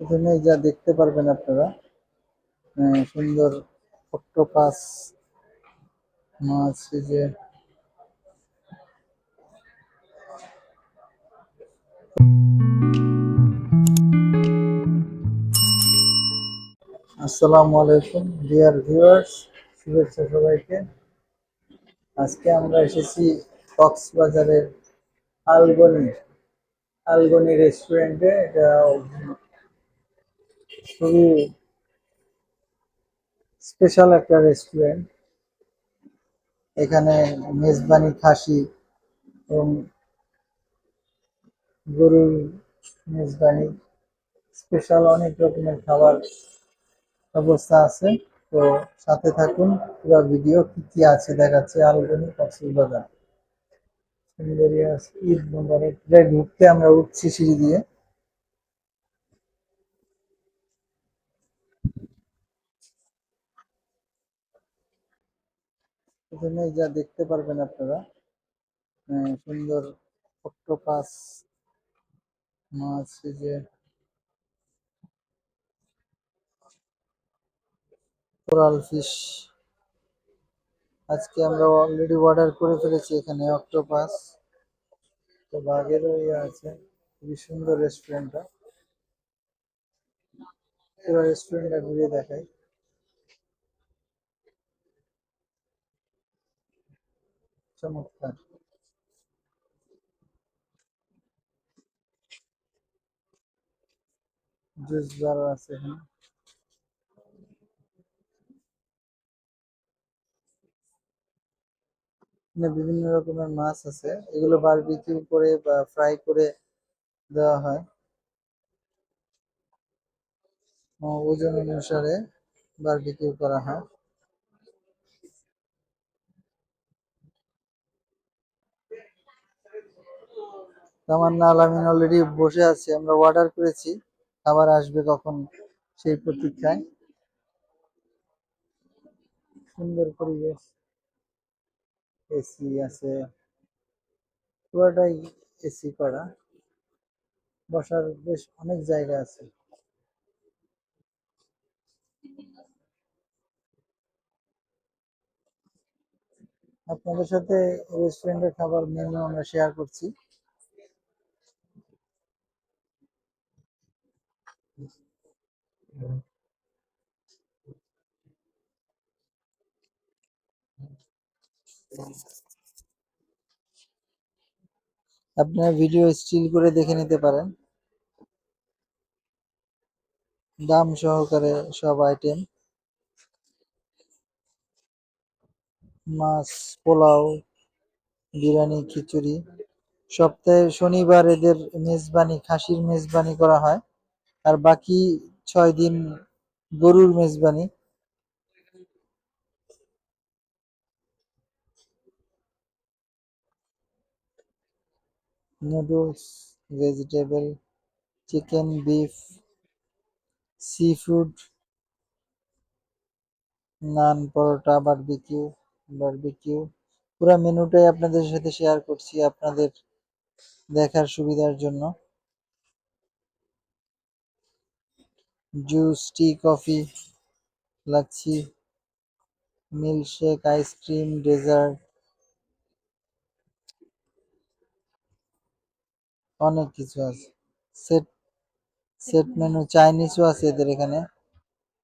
এখানে যা দেখতে পারবেন আপনারা সুন্দর অক্টোপাস মাছ যে। আসসালামু আলাইকুম, ডিয়ার ভিউয়ার্স, শুভেচ্ছা সবাইকে। আজকে আমরা এসেছি কক্সবাজারের আলগনি আলগনি রেস্টুরেন্টে এটা খুবই স্পেশাল একটা রেস্টুরেন্ট এখানে মেজবানি, খাসি এবং গরুর মেজবানি। স্পেশাল অনেক রকমের খাবার ব্যবস্থা আছে। তো সাথে থাকুন, পুরো ভিডিও কি কি আছে দেখাচ্ছে আলগনি কক্সবাজার সুন্দরিয়া ঈদ এটা ঢুকতে আমরা উঠছি সিঁড়ি দিয়ে। এখানে যা দেখতে পারবেন আপনারা। আহ, সুন্দর অক্টোপাস মাছ যে আজকে আমরা অলরেডি অর্ডার করে ফেলেছি এখানে অক্টোপাস। তো বাঘেরও ইয়ে আছে খুবই সুন্দর রেস্টুরেন্টটা পুরো রেস্টুরেন্টটা ঘুরে দেখাই। চমৎকার। জুস বার আছে বিভিন্ন রকমের মাছ আছে। এগুলো বারবিকিউ করে বা ফ্রাই করে দেওয়া হয়। ওজন অনুসারে বারবিকিউ করা হয়। তামান্না আলামিন অলরেডি বসে আছে, আমরা অর্ডার করেছি খাবার আসবে কখন সেই প্রতীক্ষায়। সুন্দর পরিবেশ এসি আছে, পুরোটাই এসি করা, বসার বেশ অনেক জায়গা আছে। আপনাদের সাথে রেস্টুরেন্টের খাবার মেনু আমরা শেয়ার করছি। আপনারা ভিডিও স্টিল করে দেখে নিতে পারেন। দাম সহকারে সব আইটেম মাছ, পোলাও, বিরিয়ানি, খিচুড়ি। সপ্তাহে শনিবার এদের মেজবানি, খাসির মেজবানি করা হয়। আর বাকি ছয় দিন গরুর Mezbani. Noodles, vegetable, chicken, beef sea food naan, paratha, barbecue barbecue. পুরো মেনুটাই আপনাদের সাথে শেয়ার করছি আপনাদের দেখার সুবিধার জন্য। Juice, tea, coffee, lassi, milkshake, ice cream, dessert, অনেক কিছু আছে। সেট সেট মেনু চাইনিজও আছে এদের এখানে।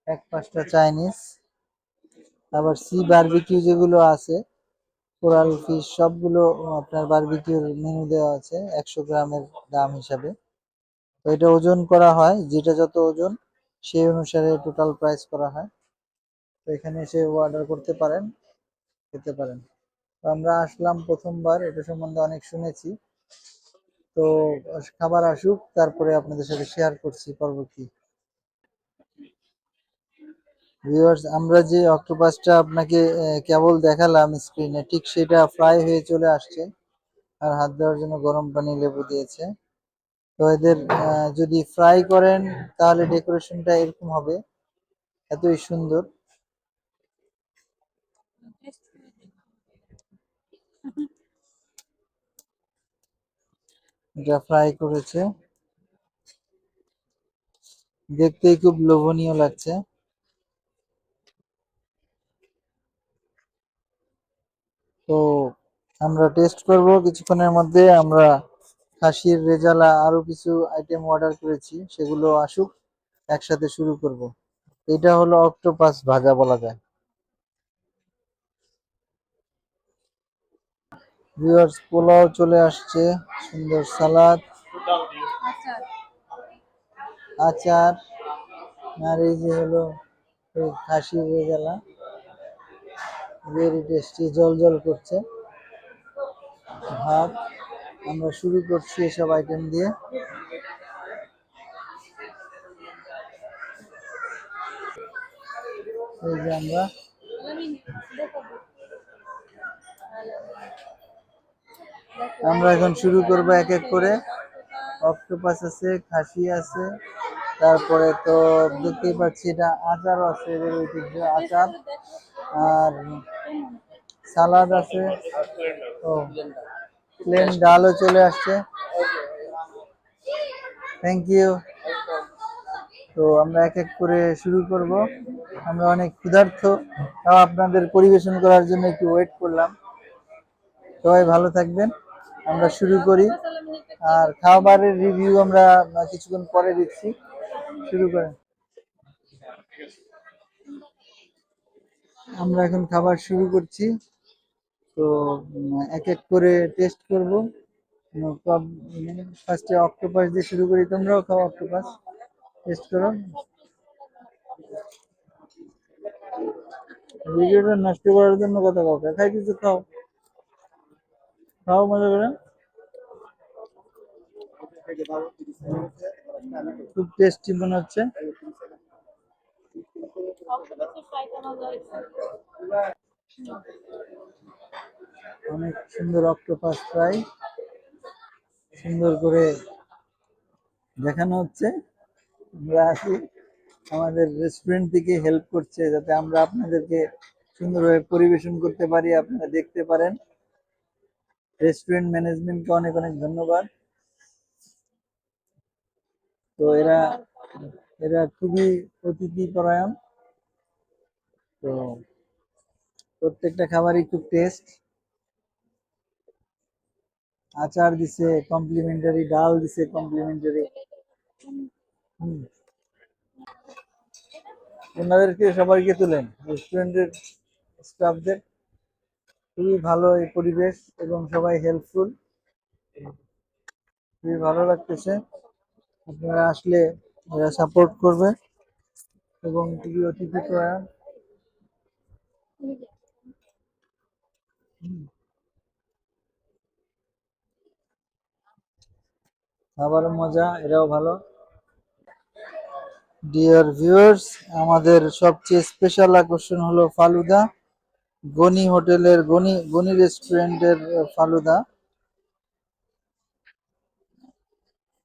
এক পাঁচটা চাইনিজ। আবার সি বারবিকিউ যেগুলো আছে, কোরাল ফিশ, সবগুলো আপনার বারবিকিউর মেনু দেওয়া আছে একশো গ্রামের দাম হিসাবে। তো এটা ওজন করা হয়, যেটা যত ওজন সেই অনুসারে টোটাল প্রাইস করা হয়। তো এখানে এসে অর্ডার করতে পারেন, খেতে পারেন। তো আমরা আসলাম প্রথমবার, এটা সম্বন্ধে অনেক শুনেছি। তো খাবার আসুক, তারপরে আপনাদের সাথে শেয়ার করছি পরবর্তী। ভিউয়ার্স আমরা যে অক্টোপাসটা আপনাকে কেবল দেখালাম স্ক্রিনে ঠিক সেটা ফ্রাই হয়ে চলে আসছে। আর হাত দেওয়ার জন্য গরম পানি লেবু দিয়েছে। তো এদের যদি ফ্রাই করেন, তাহলে ডেকোরেশনটা এরকম হবে। এতই সুন্দর। এটা ফ্রাই করেছে। দেখতেই খুব লোভনীয় লাগছে। তো আমরা টেস্ট করব, কিছুক্ষণের মধ্যে আমরা খাসির রেজালা আরও কিছু আইটেম অর্ডার করেছি, সেগুলো আসুক, একসাথে শুরু করব। এটা হলো অক্টোপাস ভাজা বলা যায়। ভিউয়ার্স পোলাও চলে আসছে, সুন্দর সালাদ। আচার, আর এই যে হলো খাসির রেজালা। ভেরি টেস্টি জল জল করছে। ভাত। আমরা শুরু করছি এসব আইটেম দিয়ে। এই যে আমরা আমরা এখন শুরু করব এক এক করে। অক্টোপাস আছে, খাসি আছে, তারপরে তো দেখতেই পাচ্ছি এটা আচার আছে, এদের ঐতিহ্য আচার। আর সালাদ আছে। ও প্লেন ডালও চলে আসছে। থ্যাংক ইউ তো আমরা এক এক করে শুরু করব। আমরা অনেক ক্ষুধার্থ তাও আপনাদের পরিবেশন করার জন্য একটু ওয়েট করলাম। সবাই ভালো থাকবেন। আমরা শুরু করি। আর খাবারের রিভিউ আমরা কিছুক্ষণ পরে দিচ্ছি। শুরু করেন। আমরা এখন খাবার শুরু করছি। তো এক এক করে টেস্ট করব। ফার্স্টে অক্টোপাস দিয়ে শুরু করি। তোমরাও খাও অক্টোপাস টেস্ট করো। ভিডিওটা নষ্ট করার জন্য কথা কাউকে। খাই কিছু, খাও। খাও, মজা করে। খুব টেস্টি মনে হচ্ছে অনেক সুন্দর অক্টোপাস ফ্রাই সুন্দর করে দেখানো হচ্ছে। আমরা আসি আমাদের রেস্টুরেন্ট থেকে হেল্প করছে যাতে আমরা আপনাদেরকে সুন্দরভাবে পরিবেশন করতে পারি, আপনারা দেখতে পারেন। রেস্টুরেন্ট ম্যানেজমেন্টকে অনেক অনেক ধন্যবাদ। তো এরা এরা খুবই অতিথি পরায়ণ তো প্রত্যেকটা খাবারই খুব টেস্ট আচার দিছে কমপ্লিমেন্টারি ডাল দিছে কমপ্লিমেন্টারি ওনাদেরকে সবাইকে তুলেন রেস্টুরেন্টের স্টাফদের খুবই ভালো এই পরিবেশ এবং সবাই হেল্পফুল খুবই ভালো লাগতেছে। আপনারা আসলে এরা সাপোর্ট করবে এবং খুবই অতিথি পরায়ণ। খাবারের মজা, এরাও ভালো। ডিয়ার ভিউয়ার্স আমাদের সবচেয়ে স্পেশাল আকর্ষণ হলো ফালুদা। গনি হোটেলের, গনি গনি রেস্টুরেন্টের ফালুদা।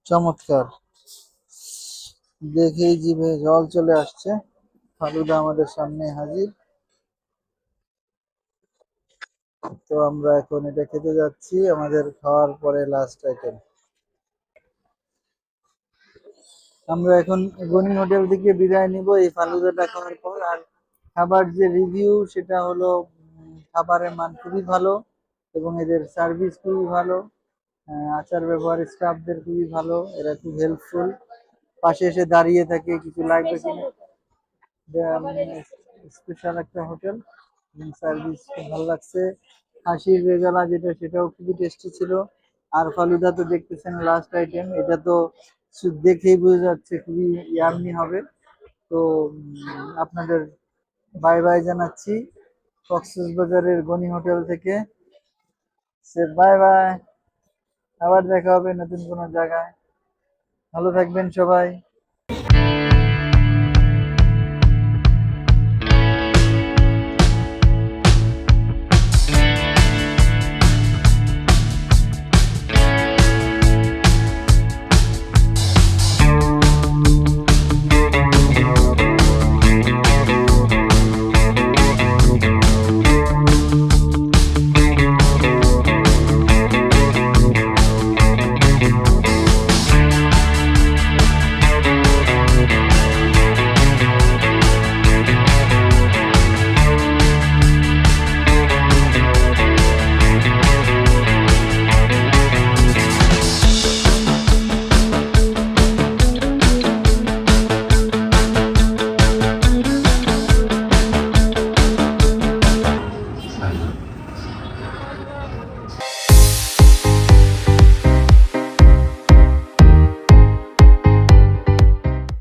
চমৎকার। দেখেই জিভে জল চলে আসছে। ফালুদা আমাদের সামনে হাজির। তো আমরা এখন এটা খেতে যাচ্ছি, আমাদের খাওয়ার পরে লাস্ট আইটেম আমরা এখন গনি হোটেল থেকে বিদায় নিব, এই ফালুদাটা খাওয়ার পর। আর খাবার যে রিভিউ সেটা হলো খাবারের মান খুবই ভালো এবং এদের সার্ভিস খুবই ভালো। আচার ব্যবহার স্টাফদের খুবই ভালো, এরা খুব হেল্পফুল পাশে এসে দাঁড়িয়ে থাকে, কিছু লাগবে কিনা। স্পেশাল একটা হোটেল সার্ভিস খুব ভালো লাগছে। হাসির রেজালা যেটা, সেটাও খুবই টেস্টি ছিল। আর ফালুদা তো দেখতেছেন লাস্ট আইটেম এটা তো দেখেই বোঝা যাচ্ছে খুবই ইয়ামি হবে। তো আপনাদের বাই বাই জানাচ্ছি। কক্সবাজারের গনি হোটেল থেকে। সে বাই বাই আবার দেখা হবে নতুন কোনো জায়গায়। ভালো থাকবেন সবাই।